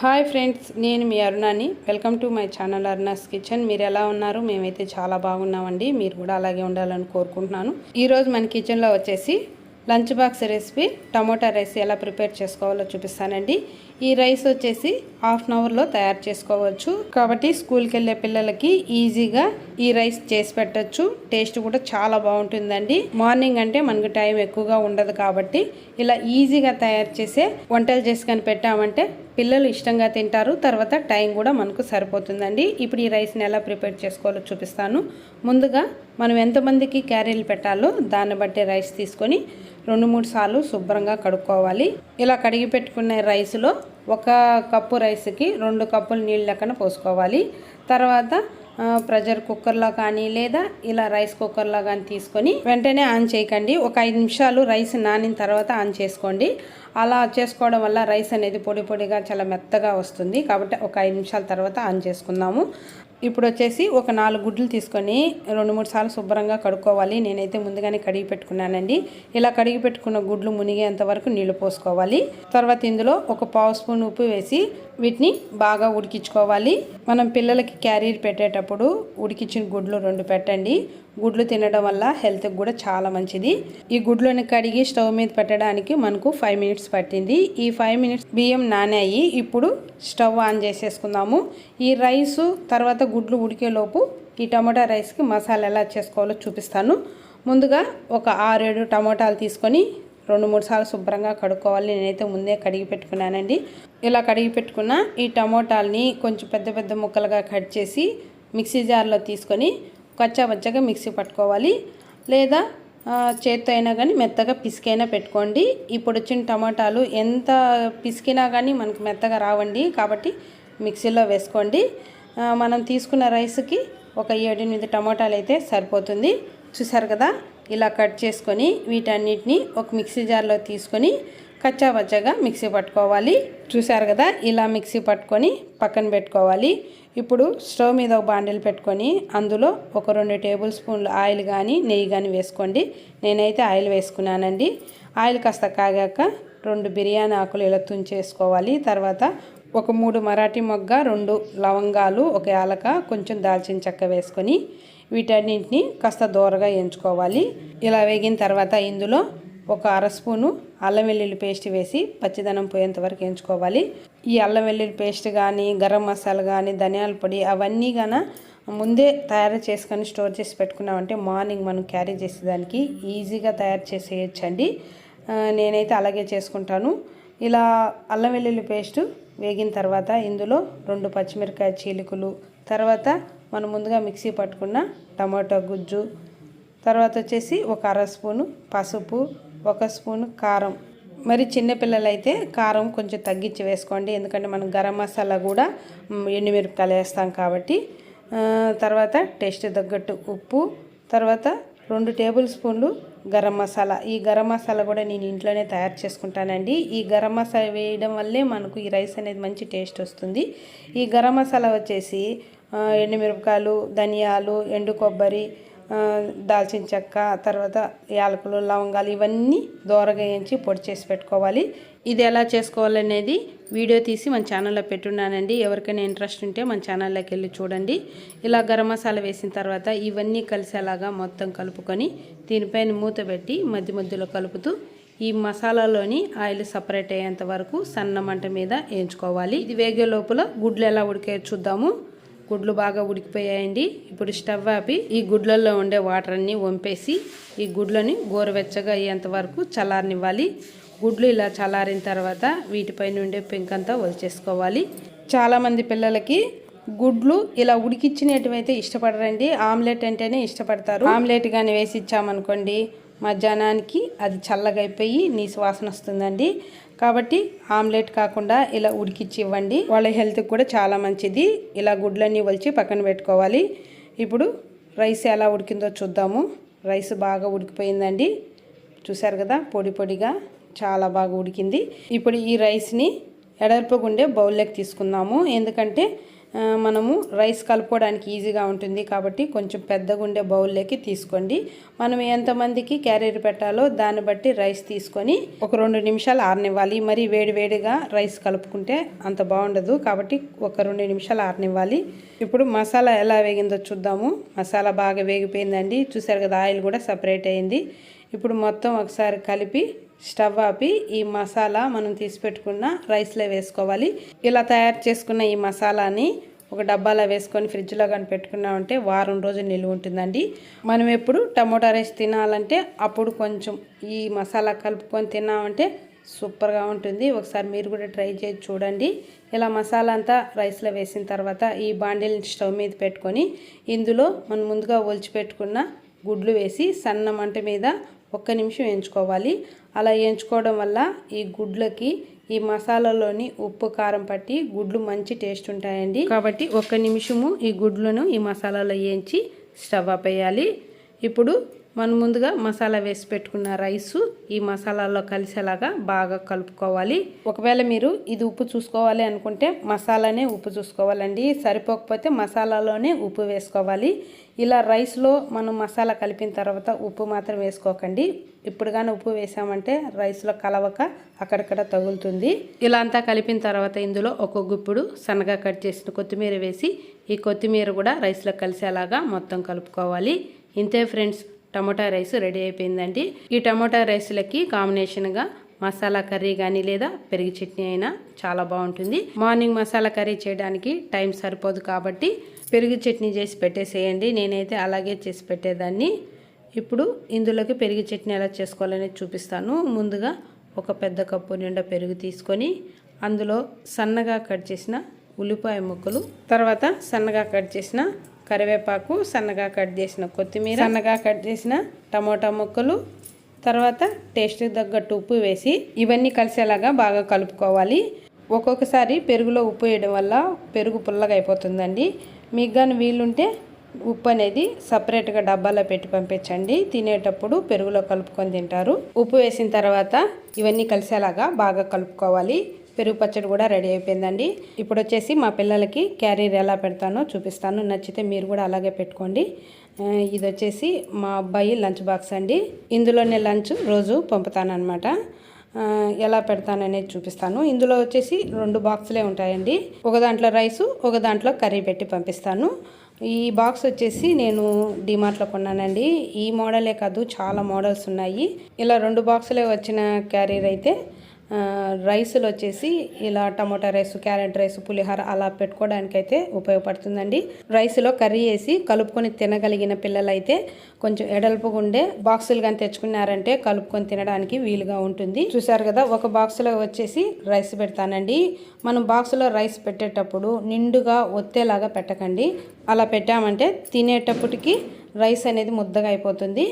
Hi friends నేను మీ అరుణాని. Welcome to my channel Aruna's kitchen. మీరు ఎలా ఉన్నారు? మేమైతే చాలా బాగున్నామండి. మీరు కూడా అలాగే ఉండాలని కోరుకుంటున్నాను. ఈరోజు మన కిచెన్లో వచ్చేసి lunch box recipe tomato rice ఎలా ప్రిపేర్ చేసుకోవాలో చూపిస్తానండి. ఈ రైస్ వచ్చేసి హాఫ్ అన్ అవర్లో తయారు చేసుకోవచ్చు. కాబట్టి స్కూల్కి వెళ్ళే పిల్లలకి ఈజీగా ఈ రైస్ చేసి పెట్టచ్చు. టేస్ట్ కూడా చాలా బాగుంటుందండి. మార్నింగ్ అంటే మనకు టైం ఎక్కువగా ఉండదు కాబట్టి ఇలా ఈజీగా తయారు చేసే వంటలు చేసుకొని పెట్టామంటే పిల్లలు ఇష్టంగా తింటారు. తర్వాత టైం కూడా మనకు సరిపోతుందండి. ఇప్పుడు ఈ రైస్ని ఎలా ప్రిపేర్ చేసుకోవాలో చూపిస్తాను. ముందుగా మనం ఎంతమందికి క్యారీలు పెట్టాలో దాన్ని బట్టి రైస్ తీసుకొని రెండు మూడు సార్లు శుభ్రంగా కడుక్కోవాలి. ఇలా కడిగి పెట్టుకున్న రైస్లో ఒక కప్పు రైస్కి రెండు కప్పులు నీళ్ళు లెక్కన పోసుకోవాలి. తర్వాత ప్రెషర్ కుక్కర్లో కానీ లేదా ఇలా రైస్ కుక్కర్లో కానీ తీసుకొని వెంటనే ఆన్ చేయకండి. ఒక ఐదు నిమిషాలు రైస్ నానిన తర్వాత ఆన్ చేసుకోండి. అలా చేసుకోవడం వల్ల రైస్ అనేది పొడి పొడిగా చాలా మెత్తగా వస్తుంది. కాబట్టి ఒక ఐదు నిమిషాల తర్వాత ఆన్ చేసుకుందాము. ఇప్పుడు వచ్చేసి ఒక నాలుగు గుడ్లు తీసుకొని రెండు మూడు సార్లు శుభ్రంగా కడుక్కోవాలి. నేనైతే ముందుగానే కడిగి పెట్టుకున్నానండి. ఇలా కడిగి పెట్టుకున్న గుడ్లు మునిగేంత వరకు నీళ్ళు పోసుకోవాలి. తర్వాత ఇందులో ఒక పావు స్పూన్ ఉప్పు వేసి వీటిని బాగా ఉడికించుకోవాలి. మనం పిల్లలకి క్యారీర్ పెట్టేటప్పుడు ఉడికించిన గుడ్లు రెండు పెట్టండి. గుడ్లు తినడం వల్ల హెల్త్కి కూడా చాలా మంచిది. ఈ గుడ్లను కడిగి స్టవ్ మీద పెట్టడానికి మనకు ఫైవ్ మినిట్స్ పట్టింది. ఈ ఫైవ్ మినిట్స్ బియ్యం నానాయి. ఇప్పుడు స్టవ్ ఆన్ చేసేసుకుందాము. ఈ రైసు తర్వాత గుడ్లు ఉడికేలోపు ఈ టమాటా రైస్కి మసాలా ఎలా చేసుకోవాలో చూపిస్తాను. ముందుగా ఒక ఆరేడు టమాటాలు తీసుకొని రెండు మూడు సార్లు శుభ్రంగా కడుక్కోవాలి. నేనైతే ముందే కడిగి పెట్టుకున్నానండి. ఇలా కడిగి పెట్టుకున్న ఈ టమోటాలని కొంచెం పెద్ద పెద్ద ముక్కలుగా కట్ చేసి మిక్సీ జార్లో తీసుకొని కచ్చాపచ్చగా మిక్సీ పట్టుకోవాలి. లేదా చేత్తో అయినా కానీ మెత్తగా పిసికైనా పెట్టుకోండి. ఇప్పుడు వచ్చిన టమాటాలు ఎంత పిసికినా కానీ మనకు మెత్తగా రావండి. కాబట్టి మిక్సీలో వేసుకోండి. మనం తీసుకున్న రైస్కి ఒక ఏడెనిమిది టమాటాలు అయితే సరిపోతుంది. చూసారు కదా? ఇలా కట్ చేసుకొని వీటన్నిటిని ఒక మిక్సీ జార్లో తీసుకొని కచ్చాపచ్చగా మిక్సీ పట్టుకోవాలి. చూసారు కదా ఇలా మిక్సీ పట్టుకొని పక్కన పెట్టుకోవాలి. ఇప్పుడు స్టవ్ మీద ఒక బాండిల్ పెట్టుకొని అందులో ఒక రెండు టేబుల్ స్పూన్లు ఆయిల్ కానీ నెయ్యి కానీ వేసుకోండి. నేనైతే ఆయిల్ వేసుకున్నానండి. ఆయిల్ కాస్త కాగాక రెండు బిర్యానీ ఆకులు ఇలా తుంచేసుకోవాలి. తర్వాత ఒక మూడు మరాఠీ మొగ్గ రెండు లవంగాలు ఒక యాలక కొంచెం దాల్చిన చెక్క వేసుకొని వీటన్నింటిని కాస్త దూరగా ఎంచుకోవాలి. ఇలా వేగిన తర్వాత ఇందులో ఒక అర స్పూను అల్లం వెల్లుల్లి పేస్ట్ వేసి పచ్చిదనం పోయేంత వరకు ఎంచుకోవాలి ఈ అల్లం వెల్లుల్లి పేస్ట్ కానీ గరం మసాలా కానీ ధనియాల పొడి అవన్నీ కానీ ముందే తయారు చేసుకొని స్టోర్ చేసి పెట్టుకున్నామంటే మార్నింగ్ మనం క్యారీ చేసేదానికి ఈజీగా తయారు చేసేయచ్చండి. నేనైతే అలాగే చేసుకుంటాను. ఇలా అల్లం వెల్లుల్లి పేస్ట్ వేగిన తర్వాత ఇందులో రెండు పచ్చిమిరకాయ చీలికలు తర్వాత మనం ముందుగా మిక్సీ పట్టుకున్న టమాటో గుజ్జు తర్వాత వచ్చేసి ఒక అర స్పూను పసుపు ఒక స్పూను కారం. మరి చిన్నపిల్లలు అయితే కారం కొంచెం తగ్గించి వేసుకోండి. ఎందుకంటే మనం గరం మసాలా కూడా ఎండుమిరపకాయలు వేస్తాం కాబట్టి. తర్వాత టేస్ట్ తగ్గట్టు ఉప్పు తర్వాత రెండు టేబుల్ స్పూన్లు గరం మసాలా. ఈ గరం మసాలా కూడా నేను ఇంట్లోనే తయారు చేసుకుంటానండి. ఈ గరం మసాలా వేయడం వల్లే మనకు ఈ రైస్ అనేది మంచి టేస్ట్ వస్తుంది. ఈ గరం మసాలా వచ్చేసి ఎండుమిరపకాయలు ధనియాలు ఎండు కొబ్బరి దాల్చిన చెక్క తర్వాత యాలకులు లవంగాలు ఇవన్నీ దోరగా వేయించి పొడి చేసి పెట్టుకోవాలి. ఇది ఎలా చేసుకోవాలనేది వీడియో తీసి మన ఛానల్లో పెట్టున్నానండి. ఎవరికైనా ఇంట్రెస్ట్ ఉంటే మన ఛానల్లోకి వెళ్ళి చూడండి. ఇలా గరం మసాలా వేసిన తర్వాత ఇవన్నీ కలిసేలాగా మొత్తం కలుపుకొని దీనిపైన మూత పెట్టి మధ్య మధ్యలో కలుపుతూ ఈ మసాలాలోని ఆయిల్ సపరేట్ అయ్యేంత వరకు సన్న మంట మీద వేయించుకోవాలి. ఇది వేగే లోపల గుడ్లు ఎలా ఉడికే చూద్దాము. గుడ్లు బాగా ఉడికిపోయాయండి. ఇప్పుడు స్టవ్ ఆపి ఈ గుడ్లలో ఉండే వాటర్ అన్ని వంపేసి ఈ గుడ్లని గోరువెచ్చగా అయ్యేంత వరకు చల్లారనివ్వాలి. గుడ్లు ఇలా చల్లారిన తర్వాత వీటిపైన ఉండే పెంకంతా వదిలేసుకోవాలి చాలామంది పిల్లలకి గుడ్లు ఇలా ఉడికిచ్చినట్టువైతే ఇష్టపడరండి. ఆమ్లెట్ అంటేనే ఇష్టపడతారు. ఆమ్లెట్ కానీ వేసి ఇచ్చామనుకోండి మధ్యాహ్నానికి అది చల్లగా అయిపోయి నీసు వాసన వస్తుందండి. కాబట్టి ఆమ్లెట్ కాకుండా ఇలా ఉడికిచ్చి ఇవ్వండి వాళ్ళ హెల్త్కి కూడా చాలా మంచిది. ఇలా గుడ్లన్నీ వలిచి పక్కన పెట్టుకోవాలి. ఇప్పుడు రైస్ ఎలా ఉడికిందో చూద్దాము. రైస్ బాగా ఉడికిపోయిందండి. చూసారు కదా? పొడి పొడిగా చాలా బాగా ఉడికింది. ఇప్పుడు ఈ రైస్ని ఎడర్పుగుండే బౌల్లోకి తీసుకుందాము. ఎందుకంటే మనము రైస్ కలుపుకోవడానికి ఈజీగా ఉంటుంది కాబట్టి కొంచెం పెద్దగా ఉండే బౌల్లోకి తీసుకోండి. మనం ఎంతమందికి క్యారియర్ పెట్టాలో దాన్ని బట్టి రైస్ తీసుకొని ఒక రెండు నిమిషాలు ఆరనివ్వాలి. మరి వేడివేడిగా రైస్ కలుపుకుంటే అంత బాగుండదు కాబట్టి ఒక రెండు నిమిషాలు ఆరనివ్వాలి. ఇప్పుడు మసాలా ఎలా వేగిందో చూద్దాము. మసాలా బాగా వేగిపోయిందండి. చూసారు కదా ఆయిల్ కూడా సపరేట్ అయింది. ఇప్పుడు మొత్తం ఒకసారి కలిపి స్టవ్ ఆపి ఈ మసాలా మనం తీసి పెట్టుకున్న రైస్లో వేసుకోవాలి. ఇలా తయారు చేసుకున్న ఈ మసాలాని ఒక డబ్బాలో వేసుకొని ఫ్రిడ్జ్లో కానీ పెట్టుకున్నామంటే వారం రోజులు నిలువ ఉంటుందండి. మనం ఎప్పుడు టమోటా రైస్ తినాలంటే అప్పుడు కొంచెం ఈ మసాలా కలుపుకొని తిన్నామంటే సూపర్గా ఉంటుంది. ఒకసారి మీరు కూడా ట్రై చేసి చూడండి. ఇలా మసాలా అంతా రైస్లో వేసిన తర్వాత ఈ బాండిల్ని స్టవ్ మీద పెట్టుకొని ఇందులో మనం ముందుగా ఒలిచి పెట్టుకున్న గుడ్లు వేసి సన్న మంట మీద ఒక్క నిమిషం వేయించుకోవాలి. అలా వేయించుకోవడం వల్ల ఈ గుడ్లకి ఈ మసాలాలోని ఉప్పు కారం పట్టి గుడ్లు మంచి టేస్ట్ ఉంటాయండి. కాబట్టి ఒక్క నిమిషము ఈ గుడ్లను ఈ మసాలాలో వేయించి స్టవ్ ఆపేయాలి ఇప్పుడు మనం ముందుగా మసాలా వేసి పెట్టుకున్న రైసు ఈ మసాలాలో కలిసేలాగా బాగా కలుపుకోవాలి. ఒకవేళ మీరు ఇది ఉప్పు చూసుకోవాలి అనుకుంటే మసాలానే ఉప్పు చూసుకోవాలండి. సరిపోకపోతే మసాలాలోనే ఉప్పు వేసుకోవాలి. ఇలా రైస్లో మనం మసాలా కలిపిన తర్వాత ఉప్పు మాత్రం వేసుకోకండి. ఇప్పుడు కానీ ఉప్పు వేసామంటే రైస్లో కలవక అక్కడక్కడ తగులుతుంది. ఇలా అంతా కలిపిన తర్వాత ఇందులో ఒక గుప్పుడు సన్నగా కట్ చేసిన కొత్తిమీర వేసి ఈ కొత్తిమీర కూడా రైస్లో కలిసేలాగా మొత్తం కలుపుకోవాలి. ఇంతే ఫ్రెండ్స్. టమోటా రైస్ రెడీ అయిపోయిందండి. ఈ టమోటా రైస్లకి కాంబినేషన్గా మసాలా కర్రీ కానీ లేదా పెరుగు చట్నీ అయినా చాలా బాగుంటుంది. మార్నింగ్ మసాలా కర్రీ చేయడానికి టైం సరిపోదు కాబట్టి పెరుగు చట్నీ చేసి పెట్టేసేయండి. నేనైతే అలాగే చేసి పెట్టేదాన్ని. ఇప్పుడు ఇందులోకి పెరుగు చట్నీ ఎలా చేసుకోవాలనేది చూపిస్తాను. ముందుగా ఒక పెద్ద కప్పు నిండా పెరుగు తీసుకొని అందులో సన్నగా కట్ చేసిన ఉల్లిపాయ ముక్కలు తర్వాత సన్నగా కట్ చేసిన కరివేపాకు సన్నగా కట్ చేసిన కొత్తిమీర సన్నగా కట్ చేసిన టమోటా ముక్కలు తర్వాత టేస్ట్కి తగ్గట్టు ఉప్పు వేసి ఇవన్నీ కలిసేలాగా బాగా కలుపుకోవాలి. ఒక్కొక్కసారి పెరుగులో ఉప్పు వేయడం వల్ల పెరుగు పుల్లగా అయిపోతుందండి. మీకు కానీ వీలుంటే ఉప్పు అనేది సపరేట్గా డబ్బాలో పెట్టి పంపించండి. తినేటప్పుడు పెరుగులో కలుపుకొని తింటారు. ఉప్పు వేసిన తర్వాత ఇవన్నీ కలిసేలాగా బాగా కలుపుకోవాలి. పెరుగు పచ్చడి కూడా రెడీ అయిపోయిందండి. ఇప్పుడు వచ్చేసి మా పిల్లలకి క్యారీర్ ఎలా పెడతానో చూపిస్తాను. నచ్చితే మీరు కూడా అలాగే పెట్టుకోండి. ఇది వచ్చేసి మా అబ్బాయి లంచ్ బాక్స్ అండి. ఇందులోనే లంచ్ రోజు పంపుతానమాట ఎలా పెడతాననేది చూపిస్తాను. ఇందులో వచ్చేసి రెండు బాక్సులే ఉంటాయండి. ఒక దాంట్లో రైసు ఒక దాంట్లో కర్రీ పెట్టి పంపిస్తాను. ఈ బాక్స్ వచ్చేసి నేను డిమార్ట్లో కొన్నానండి. ఈ మోడలే కాదు చాలా మోడల్స్ ఉన్నాయి. ఇలా రెండు బాక్సులే వచ్చిన క్యారీర్ అయితే రైసులు వచ్చేసి ఇలా tomato rice carrot rice pulihora అలా పెట్టుకోవడానికి అయితే ఉపయోగపడుతుందండి. రైస్లో కర్రీ వేసి కలుపుకొని తినగలిగిన పిల్లలైతే కొంచెం ఎడల్పుగా ఉండే బాక్సులు కానీ తెచ్చుకున్నారంటే కలుపుకొని తినడానికి వీలుగా ఉంటుంది. చూసారు కదా ఒక బాక్స్లో వచ్చేసి రైస్ పెడతానండి. మనం బాక్స్లో రైస్ పెట్టేటప్పుడు నిండుగా ఒత్తేలాగా పెట్టకండి. అలా పెట్టామంటే తినేటప్పటికి రైస్ అనేది ముద్దగా అయిపోతుంది.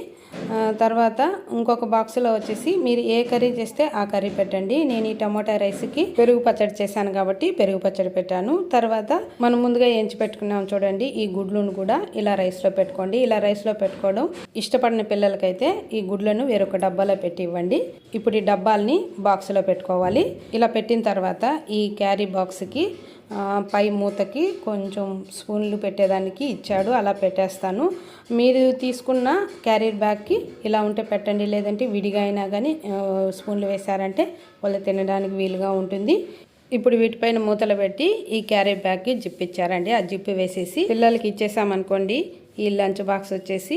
తర్వాత ఇంకొక బాక్స్లో వచ్చేసి మీరు ఏ కర్రీ చేస్తే ఆ కర్రీ పెట్టండి. నేను ఈ టమోటా రైస్కి పెరుగు పచ్చడి చేశాను కాబట్టి పెరుగు పచ్చడి పెట్టాను. తర్వాత మనం ముందుగా ఎంచి పెట్టుకున్నాం చూడండి ఈ గుడ్లను కూడా ఇలా రైస్లో పెట్టుకోండి. ఇలా రైస్లో పెట్టుకోవడం ఇష్టపడిన పిల్లలకైతే ఈ గుడ్లను వేరొక డబ్బాలో పెట్టి ఇవ్వండి. ఇప్పుడు ఈ డబ్బాల్ని బాక్స్లో పెట్టుకోవాలి. ఇలా పెట్టిన తర్వాత ఈ క్యారీ బాక్స్కి పై మూతకి కొంచెం స్పూన్లు పెట్టేదానికి ఇచ్చాడు. అలా పెట్టేస్తాను. మీరు తీసుకున్న క్యారీ బ్యాగ్ బ్యాగ్కి ఇలా ఉంటే పెట్టండి. లేదంటే విడిగా అయినా కానీ స్పూన్లు వేశారంటే వాళ్ళు తినడానికి వీలుగా ఉంటుంది. ఇప్పుడు వీటిపైన మూతలు పెట్టి ఈ క్యారెట్ బ్యాగ్కి జిప్ ఇచ్చారండి ఆ జిప్ వేసేసి పిల్లలకి ఇచ్చేసామనుకోండి ఈ లంచ్ బాక్స్ వచ్చేసి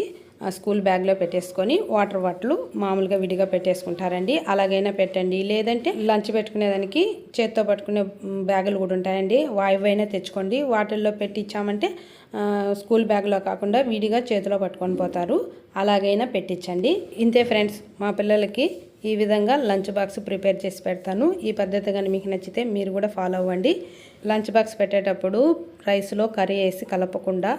స్కూల్ బ్యాగ్లో పెట్టేసుకొని వాటర్ బాటిల్ మామూలుగా విడిగా పెట్టేసుకుంటారండి. అలాగైనా పెట్టండి. లేదంటే లంచ్ పెట్టుకునేదానికి చేత్తో పట్టుకునే బ్యాగులు కూడా ఉంటాయండి. వాయువైనా తెచ్చుకోండి. వాటిల్లో పెట్టించామంటే స్కూల్ బ్యాగ్లో కాకుండా విడిగా చేతిలో పట్టుకొని పోతారు. అలాగైనా పెట్టించండి. ఇంతే ఫ్రెండ్స్ మా పిల్లలకి ఈ విధంగా లంచ్ బాక్స్ ప్రిపేర్ చేసి పెడతాను. ఈ పద్ధతి కానీ మీకు నచ్చితే మీరు కూడా ఫాలో అవ్వండి. లంచ్ బాక్స్ పెట్టేటప్పుడు రైస్లో కర్రీ వేసి కలపకుండా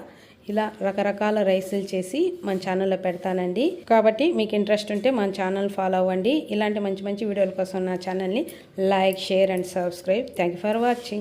ఇలా రకరకాల రైసులు చేసి మన ఛానల్లో పెడతానండి. కాబట్టి మీకు ఇంట్రెస్ట్ ఉంటే మన ఛానల్ ఫాలో అవ్వండి. ఇలాంటి మంచి మంచి వీడియోల కోసం నా ఛానల్ని like share and subscribe thank you for watching